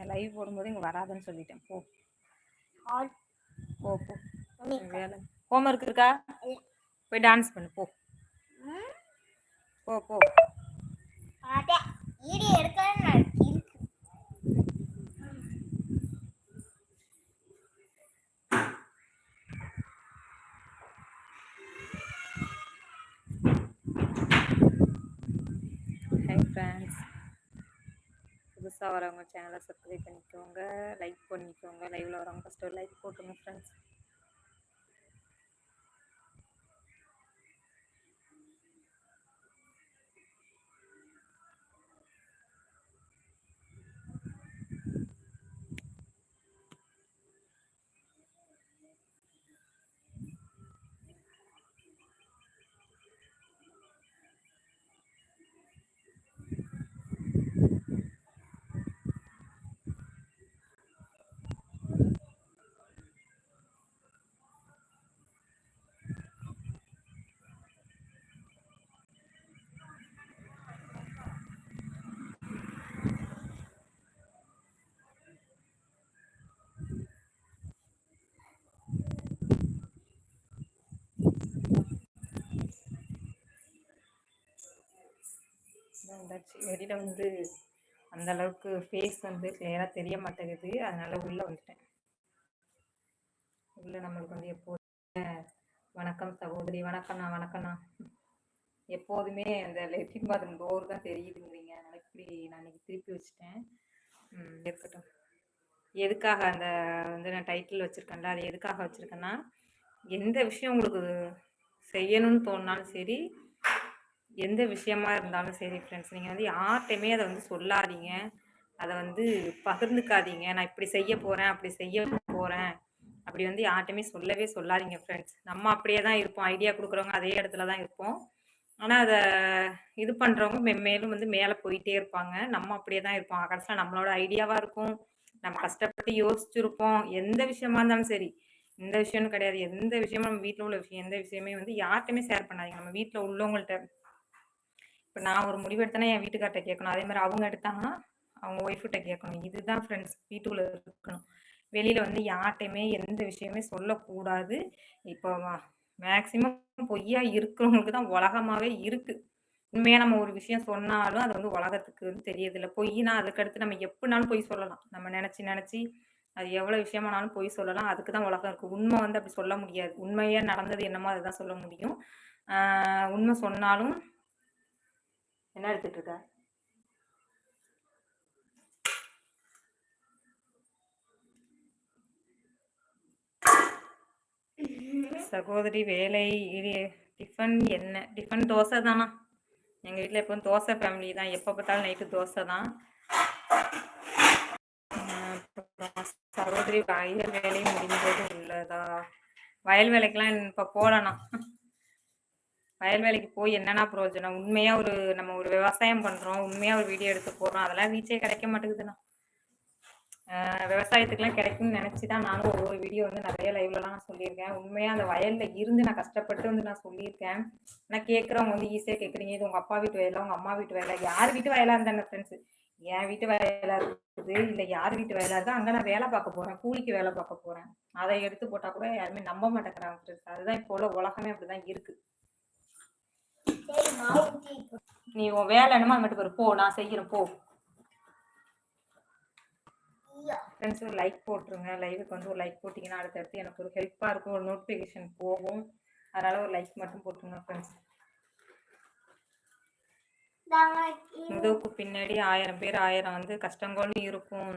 நான் லைவ் போடும்போது இங்கே வராதுன்னு சொல்லிட்டேன். போ. போ போ. வேலை. ஹோம்ஒர்க் இருக்கா? போய் டான்ஸ் பண்ணு போ. போ போ. வீடியோ எடுக்கணும்னு நான் இருக்கு ஹை ஃப்ரெண்ட்ஸ் புதுசாக வரவங்க சேனலை சப்ஸ்கிரைப் பண்ணிக்கோங்க லைக் பண்ணிக்கோங்க லைவில் வரவங்க ஃபஸ்ட்டு ஒரு லைக் போட்டுருங்க ஃப்ரெண்ட்ஸ் வந்தாச்சு. வெளியில் வந்து அந்த அளவுக்கு ஃபேஸ் வந்து கிளியராக தெரிய மாட்டேங்குது. அதனால உள்ளே வந்துட்டேன். உள்ளே நம்மளுக்கு வந்து எப்போதுமே வணக்கம் சகோதரி வணக்கண்ணா வணக்கண்ணா எப்போதுமே அந்த லெட்டின் பாத்ரூம் டோர் தான் தெரியுதுங்கிறீங்க. அதனால இப்படி நான் இன்னைக்கு திருப்பி வச்சுட்டேன். இருக்கட்டும். எதுக்காக அந்த வந்து நான் டைட்டில் வச்சுருக்கேன்ல அது எதுக்காக வச்சுருக்கேன்னா எந்த விஷயம் உங்களுக்கு செய்யணும்னு தோணுனாலும் சரி எந்த விஷயமா இருந்தாலும் சரி ஃப்ரெண்ட்ஸ் நீங்கள் வந்து யார்கிட்டையுமே அதை வந்து சொல்லாதீங்க. அதை வந்து பகிர்ந்துக்காதீங்க. நான் இப்படி செய்ய போகிறேன் அப்படி செய்ய போகிறேன் அப்படி வந்து யார்கிட்டையுமே சொல்லவே சொல்லாதீங்க ஃப்ரெண்ட்ஸ் நம்ம அப்படியே தான் இருப்போம். ஐடியா கொடுக்குறவங்க அதே இடத்துல தான் இருப்போம். ஆனால் அதை இது பண்ணுறவங்க மெ மேலும் வந்து மேலே போயிட்டே இருப்பாங்க. நம்ம அப்படியே தான் இருப்போம். கடைசியில் நம்மளோட ஐடியாவாக இருக்கும். நம்ம கஷ்டப்பட்டு யோசிச்சிருப்போம். எந்த விஷயமா இருந்தாலும் சரி இந்த விஷயம்னு கிடையாது. எந்த விஷயமும் நம்ம வீட்டில் உள்ள விஷயம் எந்த விஷயமே வந்து யார்கிட்டையுமே ஷேர் பண்ணாதீங்க. நம்ம வீட்டில் உள்ளவங்கள்ட்ட இப்போ நான் ஒரு முடிவு எடுத்தேன்னா என் வீட்டுக்கார்ட்ட கேட்கணும். அதே மாதிரி அவங்க எடுத்தாங்கன்னா அவங்க ஒய்ஃப்கிட்ட கேட்கணும். இதுதான் ஃப்ரெண்ட்ஸ் வீட்டுக்குள்ளே இருக்கணும். வெளியில் வந்து யார்கிட்டையுமே எந்த விஷயமே சொல்லக்கூடாது. இப்போ மேக்சிமம் பொய்யா இருக்கிறவங்களுக்கு தான் உலகமாகவே இருக்குது உண்மையாக நம்ம ஒரு விஷயம் சொன்னாலும் அது வந்து உலகத்துக்கு வந்து தெரியதில்ல பொய்னா அதுக்கடுத்து நம்ம எப்படினாலும் பொய் சொல்லலாம். நம்ம நினச்சி நினச்சி அது எவ்வளோ விஷயமானாலும் பொய் சொல்லலாம். அதுக்கு தான் உலகம் இருக்குது உண்மை வந்து அப்படி சொல்ல முடியாது. உண்மையாக நடந்தது என்னமோ அதை தான் சொல்ல முடியும். உண்மை சொன்னாலும் என்ன எடுத்துட்டு இருக்க? சகோதரி வேலை இது டிஃபன் என்ன? டிஃபன் தோசை தானா? எங்கள் வீட்டில் எப்பவும் தோசை ஃபேமிலி தான். எப்போ பார்த்தாலும் நைட்டு தோசை தான். சகோதரி வயல் வேலை முடிஞ்சது உள்ளதா? வயல் வேலைக்கெல்லாம் இப்போ போகலண்ணா வயல் வேலைக்கு போய் என்னென்ன பிரயோஜனம்? உண்மையாக ஒரு நம்ம ஒரு விவசாயம் பண்ணுறோம் உண்மையாக ஒரு வீடியோ எடுத்து போடுறோம் அதெல்லாம் ரீச்சே கிடைக்க மாட்டேங்குதுண்ணா விவசாயத்துக்குலாம் கிடைக்கும்னு நினச்சி தான் நானும் ஒவ்வொரு வீடியோ வந்து நிறைய லைவ்லலாம் நான் சொல்லியிருக்கேன். உண்மையாக அந்த வயலில் இருந்து நான் கஷ்டப்பட்டு வந்து நான் சொல்லியிருக்கேன். நான் கேட்குறவங்க வந்து ஈஸியாக கேட்குறீங்க. இது உங்கள் அப்பா வீட்டு வயலா உங்கள் அம்மா வீட்டு வயலா? யார் வீட்டு வயலாக இருந்தாங்க ஃப்ரெண்ட்ஸ் என் வீட்டு வயலா இருக்குது இல்லை யார் வீட்டு வயலா இருக்கா? அங்கே நான் வேலை பார்க்க போகிறேன் கூலிக்கு வேலை பார்க்க போகிறேன் அதை எடுத்து போட்டால் கூட யாருமே நம்ப மாட்டேங்கிறாங்க ஃப்ரெண்ட்ஸ் அதுதான் இப்போ உள்ள உலகமே அப்படி தான் இருக்குது நீ உன் வேலை என்னமோ அது மட்டும் போ நான் செய்கிறேன் போ. ஃப்ரெண்ட்ஸ் ஒரு லைக் போட்டுருங்க. லைவுக்கு வந்து ஒரு லைக் போட்டிங்கன்னா அடுத்தடுத்து எனக்கு ஒரு ஹெல்ப்பாக இருக்கும். ஒரு நோட்டிஃபிகேஷன் போகும். அதனால் ஒரு லைக் மட்டும் போட்டுருங்க ஃப்ரெண்ட்ஸ் முதுகுக்கு பின்னாடி ஆயிரம் பேர் ஆயிரம் வந்து கஷ்டங்களும் இருக்கும்.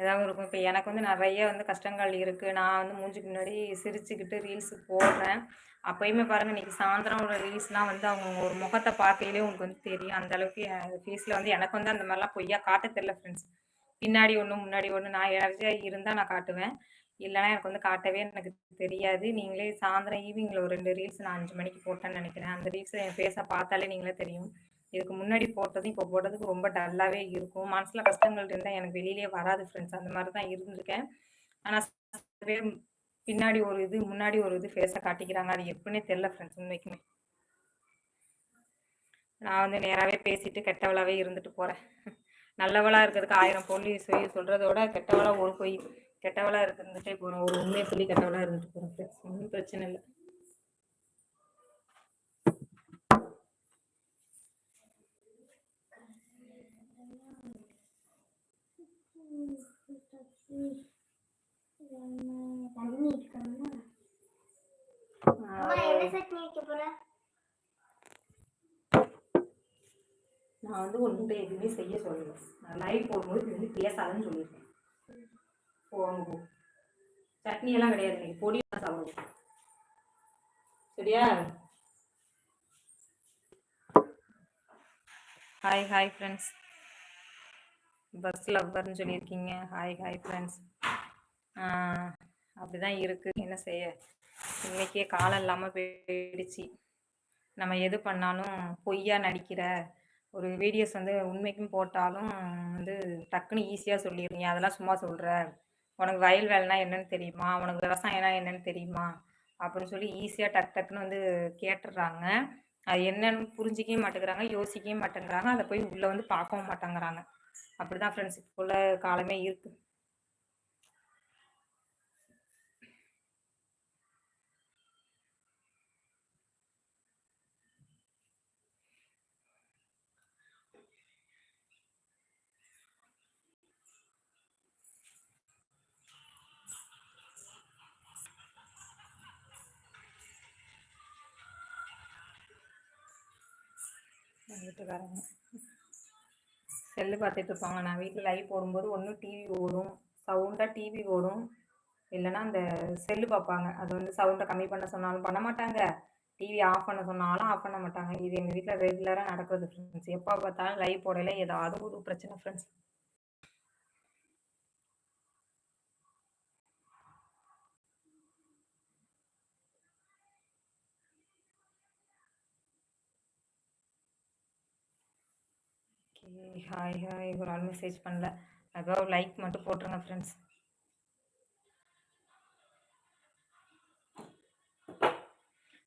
ஏதாவது இருக்கும் இப்போ எனக்கு வந்து நிறைய வந்து கஷ்டங்கள் இருக்குது நான் வந்து மூஞ்சிக்கு முன்னாடி சிரிச்சுக்கிட்டு ரீல்ஸு போடுறேன். அப்பயுமே பாருங்கள் இன்றைக்கி சாயந்தரம் ஒரு ரீல்ஸ்லாம் வந்து அவங்க ஒரு முகத்தை பார்க்கையிலே உங்களுக்கு வந்து தெரியும். அந்த அளவுக்கு ஃபேஸில் வந்து எனக்கு வந்து அந்த மாதிரிலாம் பொய்யா காட்ட தெரில ஃப்ரெண்ட்ஸ் பின்னாடி ஒன்று முன்னாடி ஒன்று நான் எனர்ஜியாக இருந்தால் நான் காட்டுவேன். இல்லைன்னா எனக்கு வந்து காட்டவே எனக்கு தெரியாது. நீங்களே சாயந்தரம் ஈவினிங்கில் ஒரு ரெண்டு ரீல்ஸ் நான் அஞ்சு மணிக்கு போட்டேன்னு நினைக்கிறேன். அந்த ரீல்ஸை என் ஃபேஸை பார்த்தாலே நீங்களே தெரியும். இதுக்கு முன்னாடி போட்டதும் இப்போ போட்டதுக்கு ரொம்ப டல்லாகவே இருக்கும். மனசில் கஷ்டங்கள் இருந்தால் எனக்கு வெளியிலே வராது ஃப்ரெண்ட்ஸ் அந்த மாதிரி தான் இருந்திருக்கேன் ஆனால் பேர் பின்னாடி ஒரு இது முன்னாடி ஒரு இது ஃபேஸை காட்டிக்கிறாங்க. அது எப்படின்னே தெரில ஃப்ரெண்ட்ஸ் உண்மைக்குமே. நான் வந்து நேராகவே பேசிட்டு கெட்டவளாகவே இருந்துட்டு போகிறேன் நல்லவளாக இருக்கிறதுக்கு ஆயிரம் பொண்ணு சொல்லி சொல்கிறதோட கெட்டவளாக ஒரு போய். கெட்டவளாக இருந்துகிட்டே போகிறோம் ஒரு உண்மையை சொல்லி கெட்டவளாக இருந்துட்டு போகிறேன் ஃப்ரெண்ட்ஸ் ஒன்றும் பிரச்சனை இல்லை தண்ணி இருக்கணுமா அம்மா என்ன சட்னி வைக்க போற நான் வந்து ஒன்றும் எதுவுமே செய்ய சொல்லலை. நான் லைவ் போடும்போது இது வந்து பேசாதுன்னு சொல்லியிருக்கேன். போங்க போ. சட்னி எல்லாம் கிடையாது. இன்னைக்கு பொடி தான் சாப்பிடுவோம் சரியா? ஹாய் ஹாய் ஃப்ரெண்ட்ஸ் பஸ் லவ்வர்னு சொல்லியிருக்கீங்க. ஹாய் ஹாய் ஃப்ரெண்ட்ஸ் அப்படி தான் இருக்குது என்ன செய்ய? இன்னைக்கே காலம் இல்லாமல் போயிடுச்சு. நம்ம எது பண்ணாலும் பொய்யா நடிக்கிற ஒரு வீடியோஸ் வந்து உண்மைக்கும் போட்டாலும் வந்து டக்குன்னு ஈஸியாக சொல்லிடுங்க அதெல்லாம் சும்மா சொல்கிற உனக்கு வயல் வேலைனா என்னன்னு தெரியுமா? உனக்கு விவசாயம்னா என்னன்னு தெரியுமா? அப்படின்னு சொல்லி ஈஸியாக டக் டக்குன்னு வந்து கேட்டுடுறாங்க அது என்னன்னு புரிஞ்சிக்கவே மாட்டேங்கிறாங்க யோசிக்கவே மாட்டேங்கிறாங்க. அதை போய் உள்ளே வந்து பார்க்கவும் மாட்டேங்கிறாங்க. அப்படிதான் ஃப்ரெண்ட்ஷிப் ஃப்ரெண்ட்ஸ் உள்ள காலமே இருக்கு. வீட்டுக்காரங்க. செல்லு பார்த்துட்டு இருப்பாங்க. நான் வீட்டில் லைவ் போடும்போது ஒன்று டிவி ஓடும். சவுண்டாக டிவி ஓடும். இல்லைன்னா அந்த செல்லு பார்ப்பாங்க. அது வந்து சவுண்டை கம்மி பண்ண சொன்னாலும் பண்ண மாட்டாங்க. டிவி ஆஃப் பண்ண சொன்னாலும் ஆஃப் பண்ண மாட்டாங்க. இது எங்கள் வீட்டில் ரெகுலராக நடக்குது ஃப்ரெண்ட்ஸ் எப்போ பார்த்தாலும் லைவ் போடல. ஏதாவது ஒரு பிரச்சனை ஃப்ரெண்ட்ஸ் ஹாய் ஹாய் ஒரு ஆள் மெசேஜ் பண்ணல. அதுக்காக லைக் மட்டும் போட்டுருங்க ஃப்ரெண்ட்ஸ்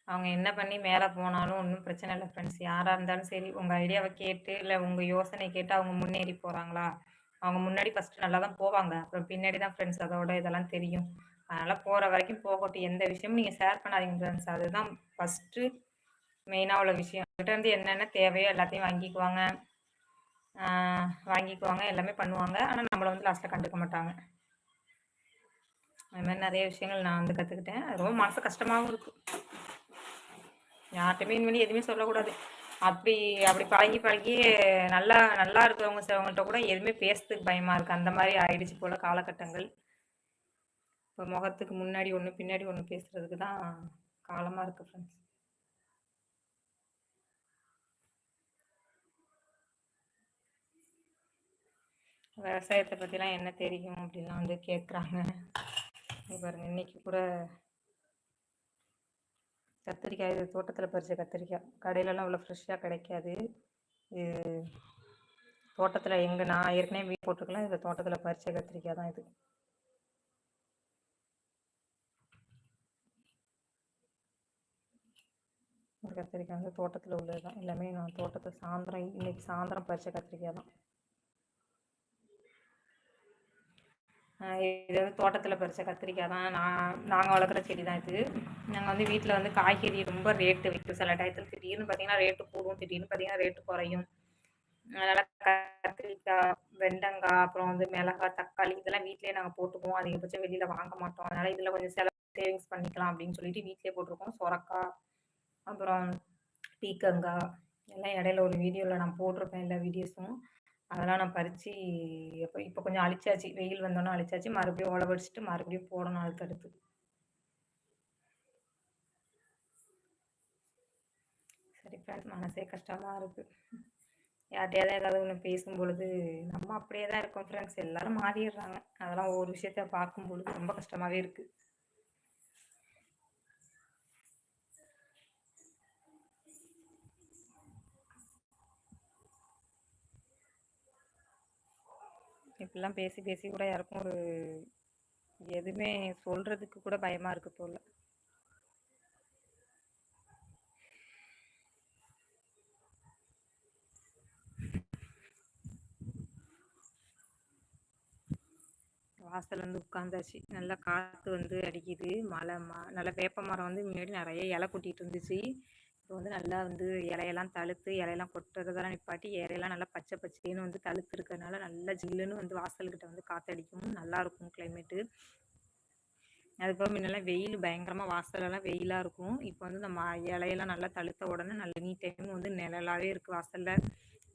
அவங்க என்ன பண்ணி மேலே போனாலும் ஒன்றும் பிரச்சனை இல்லை ஃப்ரெண்ட்ஸ் யாராக இருந்தாலும் சரி உங்கள் ஐடியாவை கேட்டு இல்லை உங்கள் யோசனை கேட்டு அவங்க முன்னேறி போகிறாங்களா அவங்க முன்னாடி ஃபஸ்ட்டு நல்லா தான் போவாங்க. அப்புறம் பின்னாடி தான் ஃப்ரெண்ட்ஸ் அதோட இதெல்லாம் தெரியும். அதனால் போகிற வரைக்கும் போகட்டும். எந்த விஷயமும் நீங்கள் ஷேர் பண்ணாதீங்க ஃப்ரெண்ட்ஸ் அதுதான் ஃபஸ்ட்டு மெயினாக உள்ள விஷயம். கிட்ட இருந்து என்னென்ன தேவையோ எல்லாத்தையும் வாங்கிக்குவாங்க. வாங்கிக்குவாங்க எல்லாமே பண்ணுவாங்க. ஆனால் நம்மளை வந்து லாஸ்ட்டில் கண்டுக்க மாட்டாங்க. அது மாதிரி நிறைய விஷயங்கள் நான் வந்து கற்றுக்கிட்டேன் அது ரொம்ப மனசு கஷ்டமாகவும் இருக்கும் யார்கிட்டையுமே இனிமேல் எதுவுமே சொல்லக்கூடாது. அப்படி அப்படி பழகி பழகி நல்லா நல்லா இருக்கிறவங்க சிலவங்கள்ட்ட கூட எதுவுமே பேசுறதுக்கு பயமாக இருக்குது அந்த மாதிரி ஆயிடுச்சு போல் காலகட்டங்கள். இப்போ முகத்துக்கு முன்னாடி ஒன்று பின்னாடி ஒன்று பேசுகிறதுக்கு தான் காலமாக இருக்குது ஃப்ரெண்ட்ஸ் விவசாயத்தை பற்றிலாம் என்ன தெரியும் அப்படிலாம் வந்து கேட்குறாங்க பாருங்க இன்னைக்கு கூட கத்திரிக்காய் இது தோட்டத்தில் பறித்த கத்திரிக்காய். கடையிலலாம் அவ்வளோ ஃப்ரெஷ்ஷாக கிடைக்காது. இது தோட்டத்தில் எங்கே நான் ஏற்கனவே வீடு போட்டிருக்கலாம் இதில் தோட்டத்தில் பறித்த கத்திரிக்காய் தான் இது. கத்திரிக்காய் வந்து தோட்டத்தில் உள்ளது தான் எல்லாமே நான் தோட்டத்தை சாயந்தரம் இன்னைக்கு சாயந்தரம் பறித்த கத்திரிக்காய் தான். இது வந்து தோட்டத்தில் பறித்த கத்திரிக்காய் தான். நான் நாங்கள் வளர்க்குற செடி தான் இது. நாங்கள் வந்து வீட்டில் வந்து காய்கறி ரொம்ப ரேட்டு வைக்கும். சில டயத்தில் திடீர்னு பார்த்தீங்கன்னா ரேட்டு கூடும். திடீர்னு பார்த்தீங்கன்னா ரேட்டு குறையும். அதனால் கத்திரிக்காய் வெண்டங்காய் அப்புறம் வந்து மிளகாய் தக்காளி இதெல்லாம் வீட்லேயே நாங்கள் போட்டுக்குவோம். அதிகபட்சம் வெளியில் வாங்க மாட்டோம். அதனால் இதில் கொஞ்சம் செலவு சேவிங்ஸ் பண்ணிக்கலாம் அப்படின்னு சொல்லிட்டு வீட்டிலே போட்டிருக்கோம். சொரக்காய் அப்புறம் பீக்கங்காய். எல்லாம் இடையில ஒரு வீடியோவில் நான் போட்டிருப்பேன் எல்லா வீடியோஸும் அதெல்லாம் நான் பறித்து இப்போ இப்போ கொஞ்சம் அழிச்சாச்சு. வெயில் வந்தோன்னே அழிச்சாச்சு. மறுபடியும் உழவடிச்சிட்டு மறுபடியும் போடணும் அதுக்கு அடுத்து சரி ஃப்ரெண்ட்ஸ் மனசே கஷ்டமாக இருக்குது யார்கிட்டயாவது ஏதாவது ஒன்று பேசும் பொழுது நம்ம அப்படியே தான் இருக்கோம் ஃப்ரெண்ட்ஸ் எல்லோரும் மாறிடுறாங்க. அதெல்லாம் ஒவ்வொரு விஷயத்த பார்க்கும் பொழுது ரொம்ப கஷ்டமாகவே இருக்குது இப்படிலாம் பேசி பேசி கூட யாருக்கும் ஒரு எதுவுமே சொல்றதுக்கு கூட பயமா இருக்கு போல. வாசல் வந்து உட்காந்தாச்சு. நல்லா காத்து வந்து அடிக்குது. மலை ம நல்ல வேப்ப மரம் வந்து முன்னாடி நிறைய இலை கூட்டிட்டு இருந்துச்சு. இப்போ வந்து நல்லா வந்து இலையெல்லாம் தழுத்து இலையெல்லாம் கொட்டுறதெல்லாம் நிப்பாட்டி இலையெல்லாம் நல்லா பச்சை பச்சைன்னு வந்து தழுத்து இருக்கிறதுனால நல்லா ஜில்லுன்னு வந்து வாசல்கிட்ட வந்து காற்றடிக்கும் நல்லாயிருக்கும் கிளைமேட்டு அதுக்கப்புறம் முன்னெல்லாம் வெயில் பயங்கரமாக வாசலெல்லாம் வெயிலாக இருக்கும். இப்போ வந்து நம்ம இலையெல்லாம் நல்லா தழுத்த உடனே நல்ல நீ டைம் வந்து நிழலாகவே இருக்குது வாசலில்.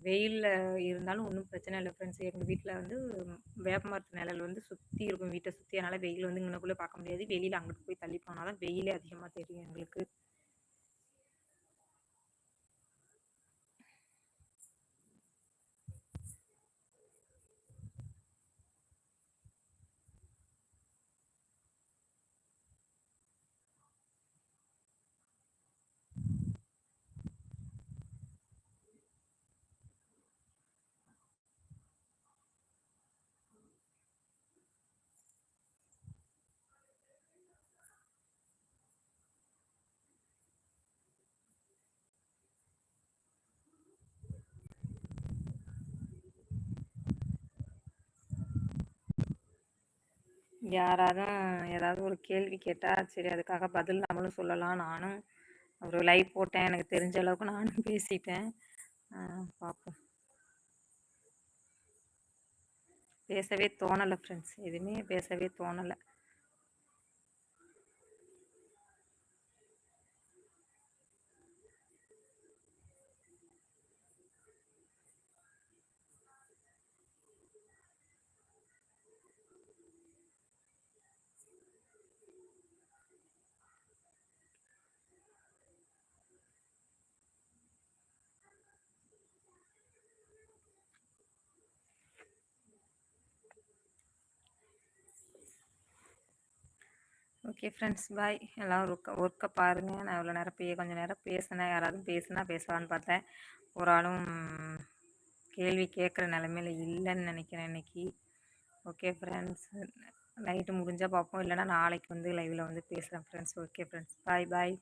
வெயிலில் இருந்தாலும் ஒன்றும் பிரச்சனை இல்லை ஃப்ரெண்ட்ஸ் எங்கள் வீட்டில் வந்து வேப்ப மரத்து நிழல் வந்து சுற்றி இருக்கும். வீட்டை சுற்றி அதனால் வெயில் வந்து இங்கனக்குள்ளே பார்க்க முடியாது. வெளியில் அங்கிட்டு போய் தள்ளி போனால் தான் வெயிலே அதிகமாக தெரியும் எங்களுக்கு. யாராவது ஏதாவது ஒரு கேள்வி கேட்டால் சரி அதுக்காக பதில் நம்மளும் சொல்லலாம். நானும் ஒரு லைவ் போட்டேன். எனக்கு தெரிஞ்ச அளவுக்கு நானும் பேசிட்டேன். பார்ப்போம் பேசவே தோணலை ஃப்ரெண்ட்ஸ் எதுவுமே பேசவே தோணலை. ஓகே ஃப்ரெண்ட்ஸ் பாய் எல்லாம் ஒர்க்கை ஒர்க்கை பாருங்கள் நான் இவ்வளோ நேரம் பே கொஞ்சம் நேரம் பேசினேன். யாராவது பேசுனா பேசலான்னு பார்த்தேன். ஒரு ஆளும் கேள்வி கேட்குற நிலமையில இல்லைன்னு நினைக்கிறேன் இன்றைக்கி ஓகே ஃப்ரெண்ட்ஸ் நைட்டு முடிஞ்சால் பார்ப்போம். இல்லைனா நாளைக்கு வந்து லைவில் வந்து பேசுகிறேன் friends okay friends bye bye